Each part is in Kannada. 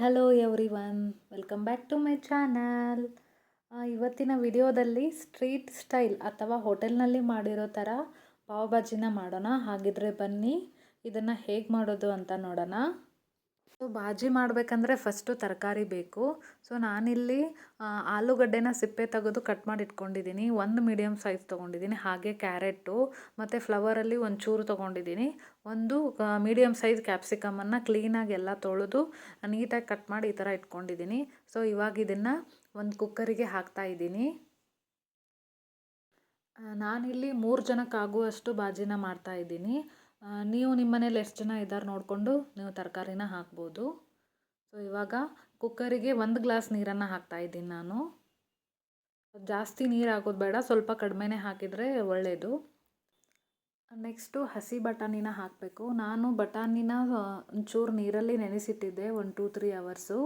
Hello everyone welcome back to my channel. ಇವತ್ತಿನ ವಿಡಿಯೋದಲ್ಲಿ ಸ್ಟ್ರೀಟ್ ಸ್ಟೈಲ್ ಅಥವಾ ಹೋಟೆಲ್ನಲ್ಲಿ ಮಾಡಿರೋ ಥರ ಪಾವ್ ಭಾಜಿನ ಮಾಡೋಣ. ಹಾಗಿದ್ರೆ ಬನ್ನಿ, ಇದನ್ನು ಹೇಗೆ ಮಾಡೋದು ಅಂತ ನೋಡೋಣ. ಸೊ ಬಾಜಿ ಮಾಡಬೇಕಂದ್ರೆ ಫಸ್ಟು ತರಕಾರಿ ಬೇಕು. ಸೊ ನಾನಿಲ್ಲಿ ಆಲೂಗಡ್ಡೆನ ಸಿಪ್ಪೆ ತೆಗೆದು ಕಟ್ ಮಾಡಿ ಇಟ್ಕೊಂಡಿದ್ದೀನಿ ಒಂದು ಮೀಡಿಯಮ್ ಸೈಜ್ ತೊಗೊಂಡಿದ್ದೀನಿ ಹಾಗೆ ಕ್ಯಾರೆಟು, ಮತ್ತು ಫ್ಲವರಲ್ಲಿ ಚೂರು ತೊಗೊಂಡಿದ್ದೀನಿ ಒಂದು ಮೀಡಿಯಮ್ ಸೈಜ್ ಕ್ಯಾಪ್ಸಿಕಮನ್ನು ಕ್ಲೀನಾಗಿ ಎಲ್ಲ ತೊಳೆದು, ನೀಟಾಗಿ ಕಟ್ ಮಾಡಿ ಈ ಥರ ಇಟ್ಕೊಂಡಿದ್ದೀನಿ ಸೊ ಇವಾಗ ಇದನ್ನು ಒಂದು ಕುಕ್ಕರಿಗೆ ಹಾಕ್ತಾ ಇದ್ದೀನಿ ನಾನಿಲ್ಲಿ ಮೂರು ಜನಕ್ಕಾಗುವಷ್ಟು ಬಾಜಿನ ಮಾಡ್ತಾ ಇದ್ದೀನಿ ನೀವು ನಿಮ್ಮ ಮನೇಲಿ ಎಷ್ಟು ಜನ ಇದ್ದಾರೆ ನೋಡಿಕೊಂಡು ನೀವು ತರಕಾರಿನ ಹಾಕ್ಬೋದು. ಸೊ ಇವಾಗ ಕುಕ್ಕರಿಗೆ ಒಂದು ಗ್ಲಾಸ್ ನೀರನ್ನು ಹಾಕ್ತಾ ಇದ್ದೀನಿ ನಾನು. ಜಾಸ್ತಿ ನೀರು ಹಾಕೋದು ಬೇಡ, ಸ್ವಲ್ಪ ಕಡಿಮೆನೇ ಹಾಕಿದರೆ ಒಳ್ಳೆಯದು ನೆಕ್ಸ್ಟು ಹಸಿ ಬಟಾಣಿನ ಹಾಕಬೇಕು. ನಾನು ಬಟಾಣಿನ ಒಂಚೂರು ನೀರಲ್ಲಿ ನೆನೆಸಿಟ್ಟಿದ್ದೆ one two three hours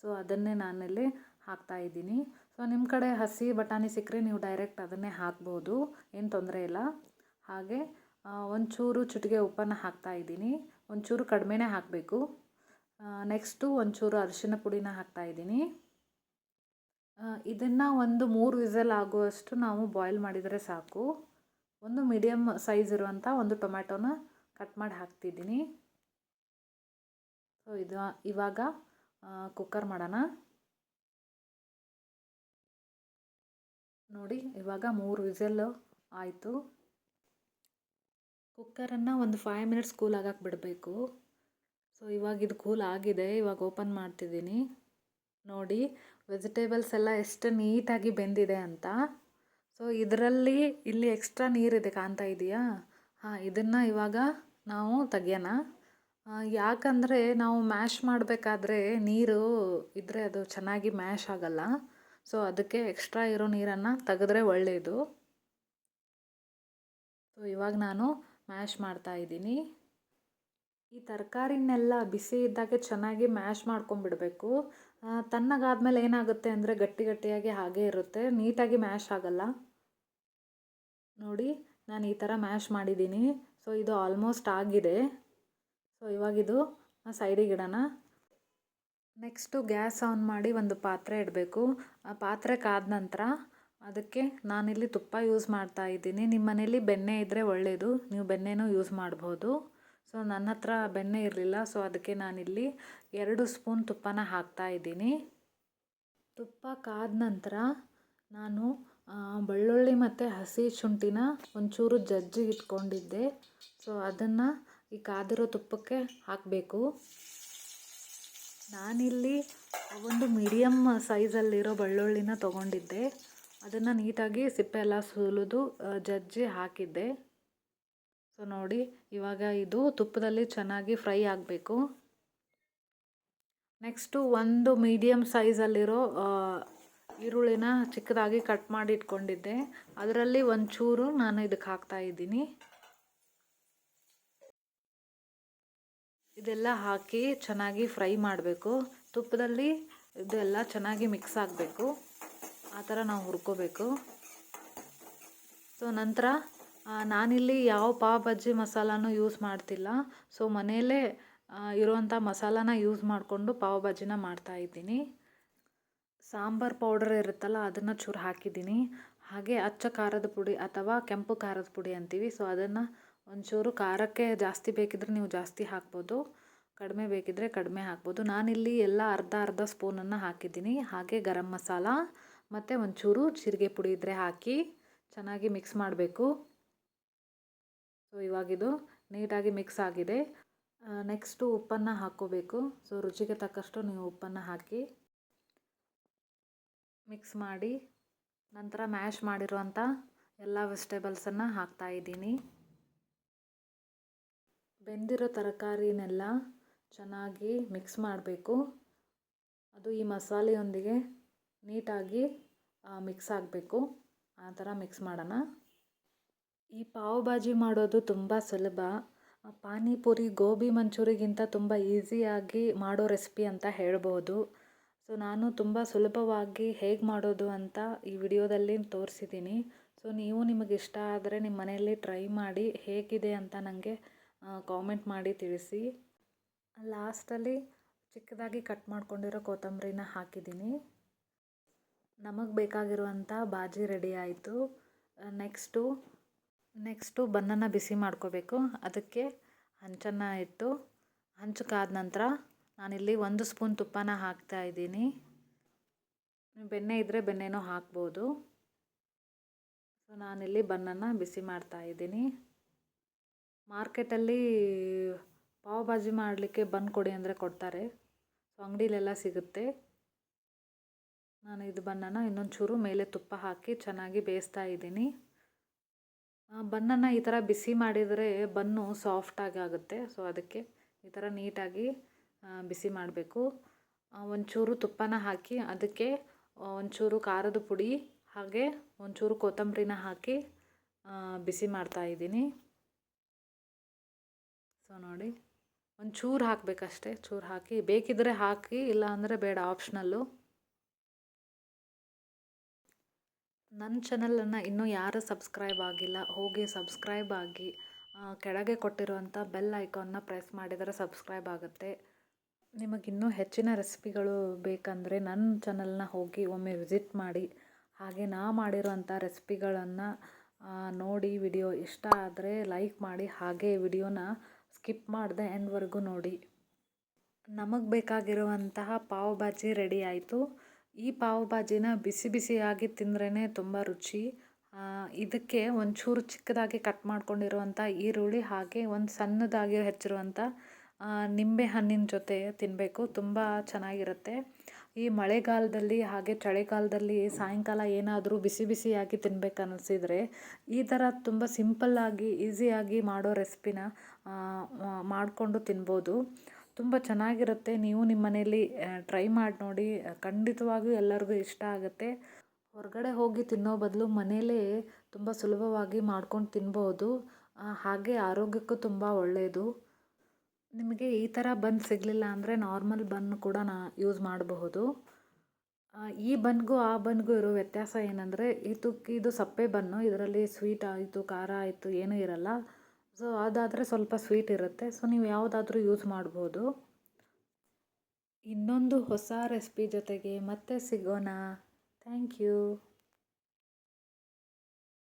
so ಅದನ್ನೇ ನಾನಲ್ಲಿ ಹಾಕ್ತಾ ಇದ್ದೀನಿ. ಸೊ ನಿಮ್ಮ ಕಡೆ ಹಸಿ ಬಟಾಣಿ ಸಿಕ್ಕರೆ ನೀವು ಡೈರೆಕ್ಟ್ ಅದನ್ನೇ ಹಾಕ್ಬೋದು. ಏನು ತೊಂದರೆ ಇಲ್ಲ. ಹಾಗೆ ಒಂಚೂರು ಚಿಟಿಕೆ ಉಪ್ಪನ್ನು ಹಾಕ್ತಾ ಇದ್ದೀನಿ. ಒಂಚೂರು ಕಡಿಮೆನೆ ಹಾಕಬೇಕು. ನೆಕ್ಸ್ಟು ಒಂಚೂರು ಅರಿಶಿನ ಪುಡಿನ ಹಾಕ್ತಾ ಇದ್ದೀನಿ. ಇದನ್ನು ಒಂದು ಮೂರು ವಿಸಲ್ ಆಗುವಷ್ಟು ನಾವು ಬಾಯ್ಲ್ ಮಾಡಿದರೆ ಸಾಕು. ಒಂದು ಮೀಡಿಯಮ್ ಸೈಜ್ ಇರುವಂಥ ಒಂದು ಟೊಮ್ಯಾಟೋನ ಕಟ್ ಮಾಡಿ ಹಾಕ್ತಿದ್ದೀನಿ. ಸೊ ಇದು ಇವಾಗ ಕುಕ್ಕರ್ ಮಾಡೋಣ. ನೋಡಿ, ಇವಾಗ ಮೂರು ವಿಸಲ್ ಆಯಿತು. ಕುಕ್ಕರನ್ನು ಒಂದು ಫೈವ್ ಮಿನಿಟ್ಸ್ ಕೂಲ್ ಆಗಕ್ಕೆ ಬಿಡಬೇಕು. ಸೊ ಇವಾಗ ಇದು ಕೂಲ್ ಆಗಿದೆ. ಇವಾಗ ಓಪನ್ ಮಾಡ್ತಿದ್ದೀನಿ. ನೋಡಿ ವೆಜಿಟೇಬಲ್ಸ್ ಎಲ್ಲ ಎಷ್ಟು ನೀಟಾಗಿ ಬೆಂದಿದೆ ಅಂತ. ಸೊ ಇದರಲ್ಲಿ ಇಲ್ಲಿ ಎಕ್ಸ್ಟ್ರಾ ನೀರಿದೆ ಕಾಣ್ತಾ ಇದೆಯಾ? ಹಾಂ, ಇದನ್ನು ಇವಾಗ ನಾವು ತೆಗಿಯೋಣ. ಯಾಕಂದರೆ ನಾವು ಮ್ಯಾಶ್ ಮಾಡಬೇಕಾದ್ರೆ ನೀರು ಇದ್ದರೆ ಅದು ಚೆನ್ನಾಗಿ ಮ್ಯಾಶ್ ಆಗಲ್ಲ. ಸೊ ಅದಕ್ಕೆ ಎಕ್ಸ್ಟ್ರಾ ಇರೋ ನೀರನ್ನು ತೆಗೆದ್ರೆ ಒಳ್ಳೆಯದು ಸೊ ಇವಾಗ ನಾನು ಮ್ಯಾಶ್ ಮಾಡ್ತಾ ಇದ್ದೀನಿ. ಈ ತರಕಾರಿನೆಲ್ಲ ಬಿಸಿ ಇದ್ದಾಗೆ ಚೆನ್ನಾಗಿ ಮ್ಯಾಶ್ ಮಾಡ್ಕೊಂಬಿಡಬೇಕು. ತಣ್ಣಗಾದ್ಮೇಲೆ ಏನಾಗುತ್ತೆ ಅಂದರೆ ಗಟ್ಟಿ ಗಟ್ಟಿಯಾಗಿ ಹಾಗೆ ಇರುತ್ತೆ. ನೀಟಾಗಿ ಮ್ಯಾಶ್ ಆಗಲ್ಲ. ನೋಡಿ, ನಾನು ಈ ಥರ ಮ್ಯಾಶ್ ಮಾಡಿದ್ದೀನಿ. ಸೊ, ಇದು ಆಲ್ಮೋಸ್ಟ್ ಆಗಿದೆ. ಸೊ, ಇವಾಗಿದು ಸೈಡಿಗೆ ಇಡೋಣ. ನೆಕ್ಸ್ಟು ಗ್ಯಾಸ್ ಆನ್ ಮಾಡಿ ಒಂದು ಪಾತ್ರೆ ಇಡಬೇಕು. ಆ ಪಾತ್ರೆ ಕಾದ ನಂತರ ಅದಕ್ಕೆ ನಾನಿಲ್ಲಿ ತುಪ್ಪ ಯೂಸ್ ಮಾಡ್ತಾ ಇದ್ದೀನಿ. ನಿಮ್ಮ ಮನೇಲಿ ಬೆಣ್ಣೆ ಇದ್ದರೆ ಒಳ್ಳೆಯದು ನೀವು ಬೆಣ್ಣೆನೂ ಯೂಸ್ ಮಾಡ್ಬೋದು. ಸೊ, ನನ್ನ ಹತ್ರ ಬೆಣ್ಣೆ ಇರಲಿಲ್ಲ. ಸೊ, ಅದಕ್ಕೆ ನಾನಿಲ್ಲಿ ಎರಡು ಸ್ಪೂನ್ ತುಪ್ಪನ ಹಾಕ್ತಾ ಇದ್ದೀನಿ. ತುಪ್ಪ ಕಾದ ನಂತರ ನಾನು ಬೆಳ್ಳುಳ್ಳಿ ಮತ್ತು ಹಸಿ ಶುಂಠಿನ ಒಂಚೂರು ಜಜ್ಜಿ ಇಟ್ಕೊಂಡಿದ್ದೆ. ಸೊ, ಅದನ್ನು ಈ ಕಾದಿರೋ ತುಪ್ಪಕ್ಕೆ ಹಾಕಬೇಕು. ನಾನಿಲ್ಲಿ ಒಂದು ಮೀಡಿಯಮ್ ಸೈಜಲ್ಲಿರೋ ಬೆಳ್ಳುಳ್ಳಿನ ತೊಗೊಂಡಿದ್ದೆ. ಅದನ್ನು ನೀಟಾಗಿ ಸಿಪ್ಪೆ ಎಲ್ಲ ಸುಲಿದು ಜಜ್ಜಿ ಹಾಕಿದ್ದೆ. ಸೊ, ನೋಡಿ, ಇವಾಗ ಇದು ತುಪ್ಪದಲ್ಲಿ ಚೆನ್ನಾಗಿ ಫ್ರೈ ಆಗಬೇಕು. ನೆಕ್ಸ್ಟು ಒಂದು ಮೀಡಿಯಮ್ ಸೈಜಲ್ಲಿರೋ ಈರುಳ್ಳಿನ ಚಿಕ್ಕದಾಗಿ ಕಟ್ ಮಾಡಿ ಇಟ್ಕೊಂಡಿದ್ದೆ. ಅದರಲ್ಲಿ ಒಂಚೂರು ನಾನು ಇದಕ್ಕೆ ಹಾಕ್ತಾ ಇದ್ದೀನಿ. ಇದೆಲ್ಲ ಹಾಕಿ ಚೆನ್ನಾಗಿ ಫ್ರೈ ಮಾಡಬೇಕು. ತುಪ್ಪದಲ್ಲಿ ಇದೆಲ್ಲ ಚೆನ್ನಾಗಿ ಮಿಕ್ಸ್ ಆಗಬೇಕು. ಆ ಥರ ನಾವು ಹುರ್ಕೋಬೇಕು. ಸೊ ನಂತರ ನಾನಿಲ್ಲಿ ಯಾವ ಪಾವ್ ಬಜ್ಜಿ ಮಸಾಲಾನು ಯೂಸ್ ಮಾಡ್ತಿಲ್ಲ. ಸೊ ಮನೆಯಲ್ಲೇ ಇರುವಂಥ ಮಸಾಲಾನ ಯೂಸ್ ಮಾಡಿಕೊಂಡು ಪಾವ್ ಬಜ್ಜಿನ ಮಾಡ್ತಾ ಇದ್ದೀನಿ. ಸಾಂಬಾರ್ ಪೌಡರ್ ಇರುತ್ತಲ್ಲ, ಅದನ್ನು ಚೂರು ಹಾಕಿದ್ದೀನಿ. ಹಾಗೆ ಅಚ್ಚ ಖಾರದ ಪುಡಿ ಅಥವಾ ಕೆಂಪು ಖಾರದ ಪುಡಿ ಅಂತೀವಿ. ಸೊ ಅದನ್ನು ಒಂಚೂರು ಖಾರಕ್ಕೆ ಜಾಸ್ತಿ ಬೇಕಿದ್ರೆ ನೀವು ಜಾಸ್ತಿ ಹಾಕ್ಬೋದು. ಕಡಿಮೆ ಬೇಕಿದ್ರೆ ಕಡಿಮೆ ಹಾಕ್ಬೋದು. ನಾನಿಲ್ಲಿ ಎಲ್ಲ ಅರ್ಧ ಅರ್ಧ ಸ್ಪೂನನ್ನು ಹಾಕಿದ್ದೀನಿ. ಹಾಗೆ ಗರಂ ಮಸಾಲ ಮತ್ತು ಒಂಚೂರು ಜೀರಿಗೆ ಪುಡಿ ಇದ್ದರೆ ಹಾಕಿ ಚೆನ್ನಾಗಿ ಮಿಕ್ಸ್ ಮಾಡಬೇಕು. ಸೊ ಇವಾಗಿದು ನೀಟಾಗಿ ಮಿಕ್ಸ್ ಆಗಿದೆ. ನೆಕ್ಸ್ಟು ಉಪ್ಪನ್ನು ಹಾಕ್ಕೋಬೇಕು. ಸೊ ರುಚಿಗೆ ತಕ್ಕಷ್ಟು ನೀವು ಉಪ್ಪನ್ನು ಹಾಕಿ ಮಿಕ್ಸ್ ಮಾಡಿ ನಂತರ ಮ್ಯಾಶ್ ಮಾಡಿರುವಂಥ ಎಲ್ಲ ವೆಜಿಟೇಬಲ್ಸನ್ನು ಹಾಕ್ತಾ ಇದ್ದೀನಿ. ಬೆಂದಿರೋ ತರಕಾರಿನೆಲ್ಲ ಚೆನ್ನಾಗಿ ಮಿಕ್ಸ್ ಮಾಡಬೇಕು. ಅದು ಈ ಮಸಾಲೆಯೊಂದಿಗೆ ನೀಟಾಗಿ ಮಿಕ್ಸ್ ಆಗಬೇಕು. ಆ ಥರ ಮಿಕ್ಸ್ ಮಾಡೋಣ. ಈ ಪಾವ್ ಭಾಜಿ ಮಾಡೋದು ತುಂಬ ಸುಲಭ. ಪಾನಿಪುರಿ ಗೋಬಿ ಮಂಚೂರಿಗಿಂತ ತುಂಬ ಈಸಿಯಾಗಿ ಮಾಡೋ ರೆಸಿಪಿ ಅಂತ ಹೇಳ್ಬೋದು. ಸೊ ನಾನು ತುಂಬ ಸುಲಭವಾಗಿ ಹೇಗೆ ಮಾಡೋದು ಅಂತ ಈ ವಿಡಿಯೋದಲ್ಲಿ ತೋರಿಸಿದ್ದೀನಿ. ಸೊ ನೀವು ನಿಮಗೆ ಇಷ್ಟ ಆದರೆ ನಿಮ್ಮ ಮನೆಯಲ್ಲಿ ಟ್ರೈ ಮಾಡಿ ಹೇಗಿದೆ ಅಂತ ನನಗೆ ಕಾಮೆಂಟ್ ಮಾಡಿ ತಿಳಿಸಿ. ಲಾಸ್ಟಲ್ಲಿ ಚಿಕ್ಕದಾಗಿ ಕಟ್ ಮಾಡ್ಕೊಂಡಿರೋ ಕೊತ್ತಂಬರಿನ ಹಾಕಿದ್ದೀನಿ. ನಮಗೆ ಬೇಕಾಗಿರುವಂಥ ಬಾಜಿ ರೆಡಿ ಆಯಿತು. ನೆಕ್ಸ್ಟು ನೆಕ್ಸ್ಟು ಬನ್ನನ್ನು ಬಿಸಿ ಮಾಡ್ಕೋಬೇಕು. ಅದಕ್ಕೆ ಹಂಚನ್ನು ಇಟ್ಟು ಹಂಚು ಕಾದ ನಂತರ ನಾನಿಲ್ಲಿ ಒಂದು ಸ್ಪೂನ್ ತುಪ್ಪನ ಹಾಕ್ತಾ ಇದ್ದೀನಿ. ಬೆಣ್ಣೆ ಇದ್ದರೆ ಬೆಣ್ಣೆನೂ ಹಾಕ್ಬೋದು. ಸೊ ನಾನಿಲ್ಲಿ ಬನ್ನನ್ನು ಬಿಸಿ ಮಾಡ್ತಾ ಇದ್ದೀನಿ. ಮಾರ್ಕೆಟಲ್ಲಿ ಪಾವ್ ಬಾಜಿ ಮಾಡಲಿಕ್ಕೆ ಬನ್ ಕೊಡಿ ಅಂದರೆ ಕೊಡ್ತಾರೆ. ಸೊ ಅಂಗಡಿಲೆಲ್ಲ ಸಿಗುತ್ತೆ. ನಾನು ಇದು ಬನ್ನನ ಇನ್ನೊಂದು ಚೂರು ಮೇಲೆ ತುಪ್ಪ ಹಾಕಿ ಚೆನ್ನಾಗಿ ಬೇಯಿಸ್ತಾ ಇದ್ದೀನಿ. ಬನ್ನನ್ನು ಈ ಥರ ಬಿಸಿ ಮಾಡಿದರೆ ಬನ್ನು ಸಾಫ್ಟಾಗಿ ಆಗುತ್ತೆ. ಸೊ ಅದಕ್ಕೆ ಈ ಥರ ನೀಟಾಗಿ ಬಿಸಿ ಮಾಡಬೇಕು. ಒಂಚೂರು ತುಪ್ಪನ ಹಾಕಿ ಅದಕ್ಕೆ ಒಂಚೂರು ಖಾರದ ಪುಡಿ ಹಾಗೆ ಒಂಚೂರು ಕೊತ್ತಂಬರಿನ ಹಾಕಿ ಬಿಸಿ ಮಾಡ್ತಾ ಇದ್ದೀನಿ. ಸೊ ನೋಡಿ. ಒಂದು ಚೂರು ಹಾಕಬೇಕಷ್ಟೆ. ಚೂರು ಹಾಕಿ ಬೇಕಿದ್ದರೆ ಹಾಕಿ ಇಲ್ಲ ಅಂದರೆ ಬೇಡ ಆಪ್ಷನಲ್ಲು ನನ್ನ ಚಾನಲನ್ನು ಇನ್ನೂ ಯಾರು ಸಬ್ಸ್ಕ್ರೈಬ್ ಆಗಿಲ್ಲ, ಹೋಗಿ ಸಬ್ಸ್ಕ್ರೈಬ್ ಆಗಿ ಕೆಳಗೆ ಕೊಟ್ಟಿರುವಂಥ ಬೆಲ್ ಐಕಾನ್ನ ಪ್ರೆಸ್ ಮಾಡಿದರೆ ಸಬ್ಸ್ಕ್ರೈಬ್ ಆಗುತ್ತೆ. ನಿಮಗಿನ್ನೂ ಹೆಚ್ಚಿನ ರೆಸಿಪಿಗಳು ಬೇಕಂದರೆ ನನ್ನ ಚಾನಲ್ನ ಹೋಗಿ ಒಮ್ಮೆ ವಿಸಿಟ್ ಮಾಡಿ. ಹಾಗೆ ನಾ ಮಾಡಿರೋಂಥ ರೆಸಿಪಿಗಳನ್ನು ನೋಡಿ ವಿಡಿಯೋ ಇಷ್ಟ ಆದರೆ ಲೈಕ್ ಮಾಡಿ. ಹಾಗೆ ವಿಡಿಯೋನ ಸ್ಕಿಪ್ ಮಾಡಿದೆ ಎಂಡ್ವರೆಗೂ ನೋಡಿ. ನಮಗೆ ಬೇಕಾಗಿರುವಂತಹ ಪಾವ್ ಭಾಜಿ ರೆಡಿ ಆಯಿತು. ಈ ಪಾವ್ ಭಾಜಿನ ಬಿಸಿ ಬಿಸಿಯಾಗಿ ತಿಂದ್ರೇ ತುಂಬ ರುಚಿ. ಇದಕ್ಕೆ ಒಂಚೂರು ಚಿಕ್ಕದಾಗಿ ಕಟ್ ಮಾಡ್ಕೊಂಡಿರುವಂಥ ಈರುಳ್ಳಿ ಹಾಗೆ ಒಂದು ಸಣ್ಣದಾಗಿ ಹೆಚ್ಚಿರುವಂಥ ನಿಂಬೆ ಹಣ್ಣಿನ ಜೊತೆ ತಿನ್ನಬೇಕು ತುಂಬ ಚೆನ್ನಾಗಿರುತ್ತೆ. ಈ ಮಳೆಗಾಲದಲ್ಲಿ ಹಾಗೆ ಚಳಿಗಾಲದಲ್ಲಿ ಸಾಯಂಕಾಲ ಏನಾದರೂ ಬಿಸಿ ಬಿಸಿಯಾಗಿ ತಿನ್ಬೇಕು ಅನ್ನಿಸಿದರೆ ಈ ಥರ ತುಂಬ ಸಿಂಪಲ್ಲಾಗಿ, ಈಸಿಯಾಗಿ ಮಾಡೋ ರೆಸಿಪಿನ ಮಾಡಿಕೊಂಡು ತಿನ್ಬೋದು. ತುಂಬ ಚೆನ್ನಾಗಿರುತ್ತೆ. ನೀವು ನಿಮ್ಮ ಮನೆಯಲ್ಲಿ ಟ್ರೈ ಮಾಡಿ ನೋಡಿ. ಖಂಡಿತವಾಗಿಯೂ ಎಲ್ಲರಿಗೂ ಇಷ್ಟ ಆಗುತ್ತೆ. ಹೊರಗಡೆ ಹೋಗಿ ತಿನ್ನೋ ಬದಲು ಮನೆಯಲ್ಲೇ ತುಂಬ ಸುಲಭವಾಗಿ ಮಾಡ್ಕೊಂಡು ತಿನ್ಬೋದು. ಹಾಗೆ ಆರೋಗ್ಯಕ್ಕೂ ತುಂಬ ಒಳ್ಳೆಯದು ನಿಮಗೆ ಈ ಥರ ಬನ್ ಸಿಗಲಿಲ್ಲ ಅಂದರೆ ನಾರ್ಮಲ್ ಬನ್ ಕೂಡ ನಾ ಯೂಸ್ ಮಾಡಬಹುದು. ಈ ಬನ್ಗೂ ಆ ಬನ್ಗೂ ಇರೋ ವ್ಯತ್ಯಾಸ ಏನಂದರೆ, ಇದು ಇದು ಸಪ್ಪೆ ಬನ್ನು, ಇದರಲ್ಲಿ ಸ್ವೀಟ್ ಆಯಿತು, ಖಾರ ಆಯಿತು, ಏನೂ ಇರಲ್ಲ. ಸೊ ಅದಾದರೆ ಸ್ವಲ್ಪ ಸ್ವೀಟ್ ಇರುತ್ತೆ. ಸೊ ನೀವು ಯಾವುದಾದ್ರೂ ಯೂಸ್ ಮಾಡ್ಬೋದು. ಇನ್ನೊಂದು ಹೊಸ ರೆಸಿಪಿ ಜೊತೆಗೆ ಮತ್ತೆ ಸಿಗೋಣ. Thank you